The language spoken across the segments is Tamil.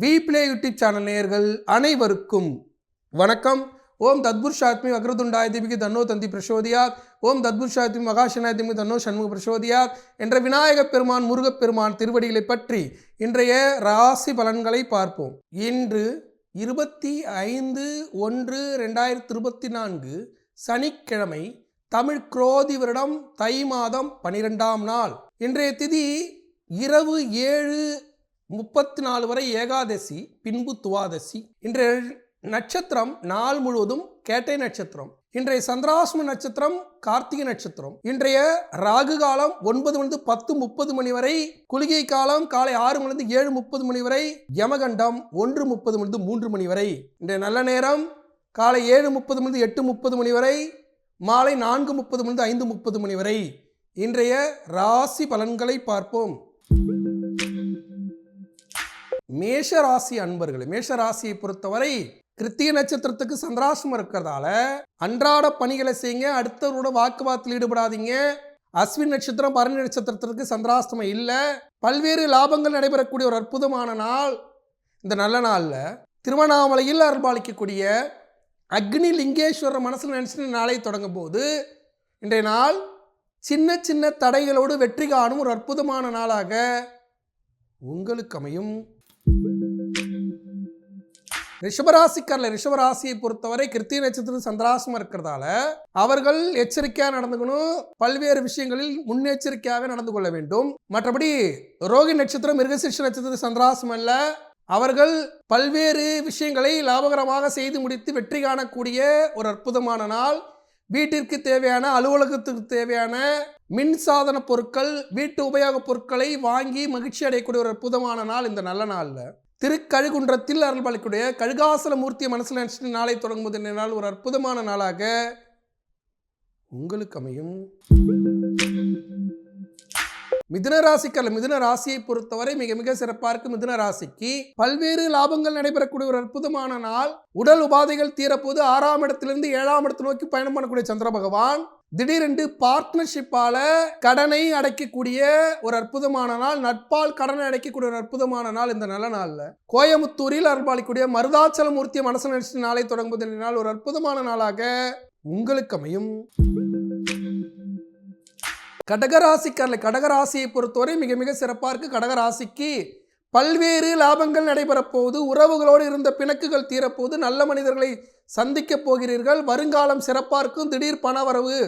வி பிளே யூடியூப் சேனல் நேயர்கள் அனைவருக்கும் வணக்கம். ஓம் தத்புர் ஷாத்மி திமிக்கு தன்னோ தந்தி பிரசோதியாத் ஓம் தத்புர் ஷாத்மி திமிக்கு தன்னோ சண்முக பிரசோதியாத் என்ற விநாயகப் பெருமான் முருகப் பெருமான் திருவடிகளை பற்றி இன்றைய ராசி பலன்களை பார்ப்போம். இன்று இருபத்தி ஐந்து ஒன்று ரெண்டாயிரத்தி இருபத்தி நான்கு சனிக்கிழமை தமிழ் குரோதி வருடம் தை மாதம் பனிரெண்டாம் நாள். இன்றைய திதி இரவு ஏழு முப்பத்தி நாலு வரை ஏகாதசி பின்பு துவாதசி. இன்றைய நட்சத்திரம் நாள் முழுவதும் கேட்டை நட்சத்திரம். இன்றைய சந்திராசிரம நட்சத்திரம் கார்த்திகை நட்சத்திரம். இன்றைய ராகு காலம் ஒன்பது மணிந்து பத்து முப்பது மணி வரை குளிகை காலம் காலை ஆறு மணிந்து ஏழு முப்பது மணி வரை யமகண்டம் ஒன்று முப்பது மணிந்து மூன்று மணி வரை. இன்றைய நல்ல நேரம் காலை ஏழு முப்பது மணிந்து எட்டு முப்பது மணி வரை மாலை நான்கு முப்பது மணிந்து ஐந்து முப்பது மணி வரை. இன்றைய ராசி பலன்களை பார்ப்போம். மேஷ ராசி அன்பர்களே மேஷ ராசியை பொறுத்தவரை கிருத்திய நட்சத்திரத்துக்கு சந்திராசம் இருக்கிறதால அன்றாட பணிகளை செய்யுங்க. அடுத்தவரோட வாக்குவாதத்தில் ஈடுபடாதீங்க. அஸ்வின் நட்சத்திரம் பரணி நட்சத்திரத்திற்கு சந்திராஸ்தமம் இல்லை. பல்வேறு லாபங்கள் நடைபெறக்கூடிய ஒரு அற்புதமான நாள். இந்த நல்ல நாளில் திருவண்ணாமலையில் அருள்பாலிக்கக்கூடிய அக்னி லிங்கேஸ்வரர் மனசில் நினச்சி நாளை தொடங்கும் போது இன்றைய நாள் சின்ன சின்ன தடைகளோடு வெற்றி காணும் ஒரு அற்புதமான நாளாக உங்களுக்கு அமையும். ரிஷபராசிக்காரில் ரிஷபராசியை பொறுத்தவரை கிருத்திய நட்சத்திரம் சந்திராசம் இருக்கிறதால அவர்கள் எச்சரிக்கையாக நடந்துக்கணும். பல்வேறு விஷயங்களில் முன்னெச்சரிக்கையாக நடந்து கொள்ள வேண்டும். மற்றபடி ரோகி நட்சத்திரம் மிருகசிஷ நட்சத்திரம் சந்திராசம் அல்ல அவர்கள் பல்வேறு விஷயங்களை லாபகரமாக செய்து முடித்து வெற்றி காணக்கூடிய ஒரு அற்புதமான நாள். வீட்டிற்கு தேவையான அலுவலகத்துக்கு தேவையான மின் சாதன பொருட்கள் வீட்டு உபயோகப் பொருட்களை வாங்கி மகிழ்ச்சி அடையக்கூடிய ஒரு அற்புதமான நாள் இந்த நல்ல நாளில். திருக்கழுகுன்றத்தில் அருள்பாலிக்கூடிய கழுகாசல மூர்த்தியை மனசில் நினச்சிட்டு நாளை தொடங்கும்போது என்ன நாள்? ஒரு அற்புதமான நாளாக உங்களுக்கு அமையும். மிதுன ராசிக்கல்ல மிதுன ராசியை பொறுத்தவரை மிக மிக சிறப்பாக இருக்கு மிதுன ராசிக்கு. பல்வேறு லாபங்கள் நடைபெறக்கூடிய ஒரு அற்புதமான நாள். உடல் உபாதைகள் தீரப்போது ஆறாம் இடத்திலிருந்து ஏழாம் இடத்தை நோக்கி பயணம் பண்ணக்கூடிய சந்திர பகவான். திடீரென்று பார்ட்னர்ஷிப்பால் கடனை அடைக்கக்கூடிய ஒரு அற்புதமான நாள் நட்பால் கடனை அடைக்கக்கூடிய ஒரு அற்புதமான நாள் இந்த நல்ல நாளில். கோயமுத்தூரில் அருள்பாலிக்கூடிய மருதாச்சலமூர்த்தி மனசு நினைச்சு நாளை தொடங்குவது நாள் ஒரு அற்புதமான நாளாக உங்களுக்கு அமையும். கடகராசிக்காரில் கடகராசியை பொறுத்தவரை மிக மிக சிறப்பாக இருக்குது கடகராசிக்கு பல்வேறு லாபங்கள் நடைபெறப்போகுது. உறவுகளோடு இருந்த பிணக்குகள் தீரப்போது நல்ல மனிதர்களை சந்திக்கப் போகிறீர்கள். வருங்காலம் சிறப்பாக இருக்கும் திடீர் பணவரவு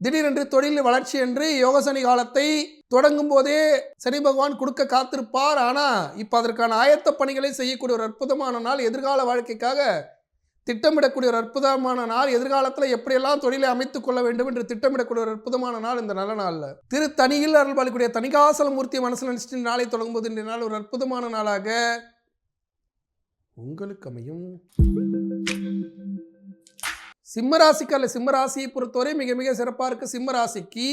திடீரென்று தொழில் வளர்ச்சி என்று யோகசனி காலத்தை தொடங்கும் போதே சனி பகவான் கொடுக்க காத்திருப்பார். ஆனால் இப்போ அதற்கான ஆயத்த பணிகளை செய்யக்கூடிய ஒரு அற்புதமான நாள் எதிர்கால வாழ்க்கைக்காக திட்டமிடக்கூடிய ஒரு அற்புதமான நாள். எதிர்காலத்தில் எப்படியெல்லாம் தொழிலை அமைத்துக் கொள்ள வேண்டும் என்று திட்டமிடக்கூடிய ஒரு அற்புதமான நாள் இந்த நல்ல நாளில். திரு தனியில் அருள்பாலிக்கூடிய தனிகாசல மூர்த்தி மனசில் நினைச்சிட்டு நாளை தொடங்கும்போது இன்றைய நாள் ஒரு அற்புதமான நாளாக உங்களுக்கு அமையும். சிம்மராசிக்கு சிம்மராசியை பொறுத்தவரை மிக மிக சிறப்பாக இருக்கு. சிம்மராசிக்கு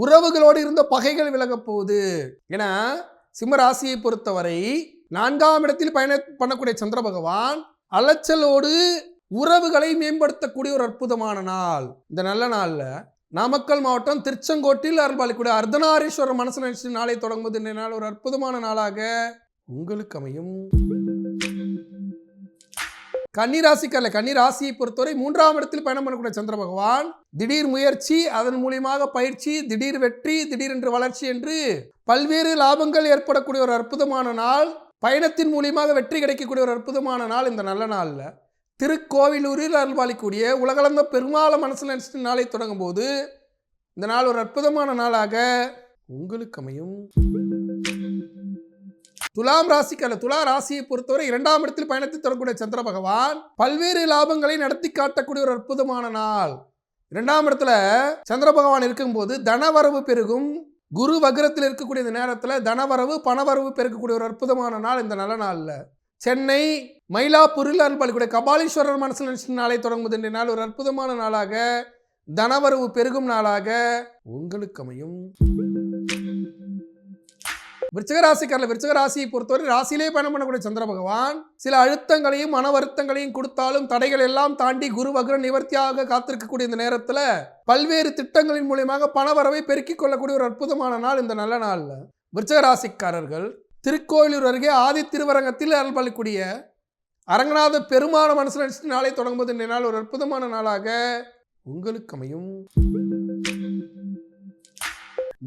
உறவுகளோடு இருந்த பகைகள் விலகப் போகுது. ஏன்னா சிம்மராசியை பொறுத்தவரை நான்காம் இடத்தில் பயண பண்ணக்கூடிய சந்திர பகவான் அலைச்சலோடு உறவுகளை மேம்படுத்தக்கூடிய ஒரு அற்புதமான நாள். இந்த நல்ல நாளில் நாமக்கல் மாவட்டம் திருச்செங்கோட்டில் அருள்பாலிக்கூடிய அர்த்தநாரீஸ்வரர் மனசு நினைச்சு நாளை தொடங்குவது இந்த நாள் ஒரு அற்புதமான நாளாக உங்களுக்கு அமையும். கன்னிராசிக்கல்ல கன்னிராசியை பொறுத்தவரை மூன்றாம் இடத்தில் பயணம் பண்ணக்கூடிய சந்திர பகவான் திடீர் முயற்சி அதன் மூலியமாக பயிற்சி திடீர் வெற்றி திடீரென்று வளர்ச்சி என்று பல்வேறு லாபங்கள் ஏற்படக்கூடிய ஒரு அற்புதமான நாள். பயணத்தின் மூலியமாக வெற்றி கிடைக்கக்கூடிய ஒரு அற்புதமான நாள் இந்த நல்ல நாளில். திருக்கோவிலூரில் அருள்பாலிக்கூடிய உலகளந்த பெருமாள மனசில் நினைச்சிட்டு நாளை தொடங்கும் போது இந்த நாள் ஒரு அற்புதமான நாளாக உங்களுக்கு அமையும். துலாம் ராசிக்கு அல்ல துலா ராசியை பொறுத்தவரை இரண்டாம் இடத்தில் பயணத்தை தொடரக்கூடிய சந்திர பகவான் பல்வேறு லாபங்களை நடத்தி காட்டக்கூடிய ஒரு அற்புதமான நாள். இரண்டாம் இடத்துல சந்திர பகவான் இருக்கும்போது தனவரவு பெருகும். குரு வக்ரத்தில் இருக்கக்கூடிய இந்த நேரத்தில் தனவரவு பணவரவு பெருக்கக்கூடிய ஒரு அற்புதமான நாள் இந்த நல்ல நாளில். சென்னை மயிலாப்பூரில் அன்பளிக்கூடிய கபாலீஸ்வரர் மனசில் நினைச்ச நாளை தொடங்குவது இந்த நாள். ஒரு அற்புதமான நாளாக. தனவரவு பெருகும் நாளாக. உங்களுக்கு அமையும். விருச்சகராசிக்காரில் ராசிக்காரில் பொறுத்தவரை ராசியிலே பயணம் பண்ணக்கூடிய சந்திர பகவான். சில அழுத்தங்களையும் மன வருத்தங்களையும் கொடுத்தாலும் தடைகள் எல்லாம் தாண்டி குரு வக்ர நிவர்த்தியாக காத்திருக்கக்கூடிய இந்த நேரத்தில் பல்வேறு திட்டங்களின் மூலியமாக பணவரவை பெருக்கிக் கொள்ளக்கூடிய ஒரு அற்புதமான நாள் இந்த நல்ல நாளில். விருச்சகராசிக்காரர்கள் திருக்கோயிலூர் அருகே ஆதி திருவரங்கத்தில் அருள்பாலிக்கூடிய அரங்கநாத பெருமான மனசில் நினைச்சிட்டு நாளை தொடங்கும்போது இந்த நாள் ஒரு அற்புதமான நாளாக உங்களுக்கு அமையும்.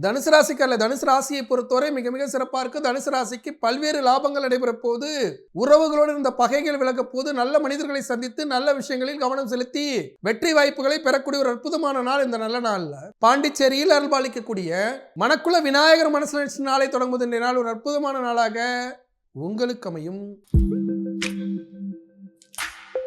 தனுசு ராசிக்கு அல்ல தனுசு ராசியை பொறுத்தவரை மிக மிக சிறப்பாக இருக்கு. தனுசு ராசிக்கு பல்வேறு லாபங்கள் நடைபெற போது உறவுகளோடு இருந்த பகைகள் விலக போது நல்ல மனிதர்களை சந்தித்து நல்ல விஷயங்களில் கவனம் செலுத்தி வெற்றி வாய்ப்புகளை பெறக்கூடிய ஒரு அற்புதமான நாள் இந்த நல்ல நாளில். பாண்டிச்சேரியில் அருள்பாலிக்கக்கூடிய மணக்குள விநாயகர் மனசு நாளை தொடங்குவது இந்த நாள் ஒரு அற்புதமான நாளாக உங்களுக்கு அமையும்.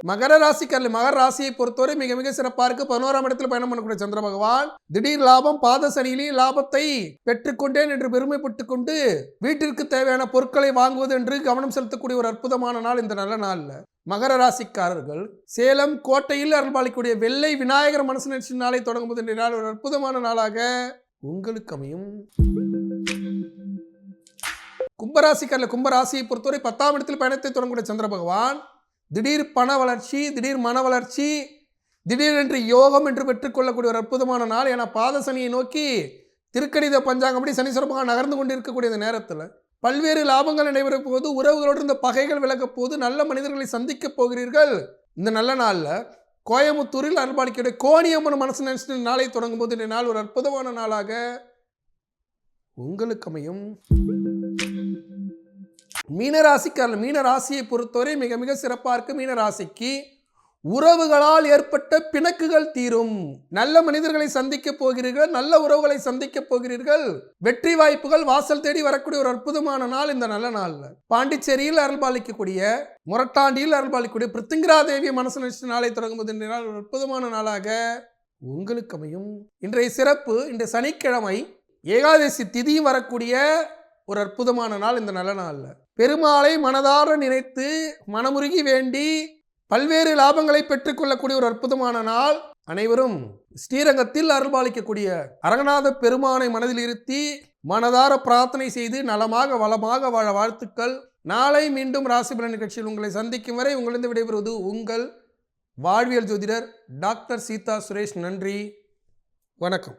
மகர ராசிக்காரர்கள் மகர ராசியை பொறுத்தவரை மிக மிக சிறப்பாக இருக்கு பதினோராம் இடத்துல பயணம் பண்ணக்கூடிய சந்திர பகவான். திடீர் லாபம் பாத சனியிலேயே லாபத்தை பெற்றுக்கொண்டேன் என்று பெருமைப்பட்டுக் கொண்டு வீட்டிற்கு தேவையான பொருட்களை வாங்குவது என்று கவனம் செலுத்தக்கூடிய ஒரு அற்புதமான நாள் இந்த நல்ல நாளில். மகர ராசிக்காரர்கள் சேலம் கோட்டையில் அருள்பாலிக்கூடிய வெள்ளை விநாயகர் மனசு நினைச்ச நாளை தொடங்கும்போது இன்றைய நாள் ஒரு அற்புதமான நாளாக உங்களுக்கு அமையும். கும்பராசிக்காரில் கும்பராசியை பொறுத்தவரை பத்தாம் இடத்தில் பயணத்தை தொடங்கக்கூடிய சந்திர பகவான். திடீர் பண வளர்ச்சி திடீர் மன வளர்ச்சி திடீரென்று யோகம் என்று பெற்றுக்கொள்ளக்கூடிய ஒரு அற்புதமான நாள். என பாத சனியை நோக்கி திருக்கணித பஞ்சாங்கப்படி சனீஸ்வரமாக நகர்ந்து கொண்டிருக்கக்கூடிய இந்த நேரத்தில் பல்வேறு லாபங்கள் நடைபெற போது உறவுகளோடு இருந்த பகைகள் விலகப் போது நல்ல மனிதர்களை சந்திக்கப் போகிறீர்கள். இந்த நல்ல நாளில் கோயம்புத்தூரில் அருள்பாலிக்கையுடைய கோணியம்மன் மனசு நினைச்சு நாளை தொடங்கும் போது இந்த நாள் ஒரு அற்புதமான நாளாக உங்களுக்கு அமையும். மீனராசிக்காரர் மீனராசியை பொறுத்தவரை மிக மிக சிறப்பாக இருக்கு. மீனராசிக்கு உறவுகளால் ஏற்பட்ட பிணக்குகள் தீரும். நல்ல மனிதர்களை சந்திக்கப் போகிறீர்கள் நல்ல உறவுகளை சந்திக்கப் போகிறீர்கள். வெற்றி வாய்ப்புகள் வாசல் தேடி வரக்கூடிய ஒரு அற்புதமான நாள் இந்த நல்ல நாள்ல. பாண்டிச்சேரியில் அருள்பாலிக்கக்கூடிய முரட்டாண்டியில் அருள்பாலிக்கக்கூடிய பிருத்திங்கிரா தேவி மனசு நினைச்சு நாளை தொடங்கும்போது இந்த நாள் ஒரு அற்புதமான நாளாக உங்களுக்கு அமையும். இன்றைய சிறப்பு இன்றைய சனிக்கிழமை ஏகாதசி திதியும் வரக்கூடிய ஒரு அற்புதமான நாள் இந்த நல்ல நாளில். பெருமாளை மனதார நினைத்து மனமுருகி வேண்டி பல்வேறு லாபங்களை பெற்றுக்கொள்ளக்கூடிய ஒரு அற்புதமான நாள். அனைவரும் ஸ்ரீரங்கத்தில் அருள்பாலிக்கக்கூடிய அரங்கநாத பெருமானை மனதில் இருத்தி மனதார பிரார்த்தனை செய்து நலமாக வளமாக வாழ வாழ்த்துக்கள். நாளை மீண்டும் ராசிபலன் நிகழ்ச்சியில் உங்களை சந்திக்கும் வரை உங்களிருந்து விடைபெறுவது உங்கள் வாழ்வியல் ஜோதிடர் டாக்டர் சீதா சுரேஷ். நன்றி. வணக்கம்.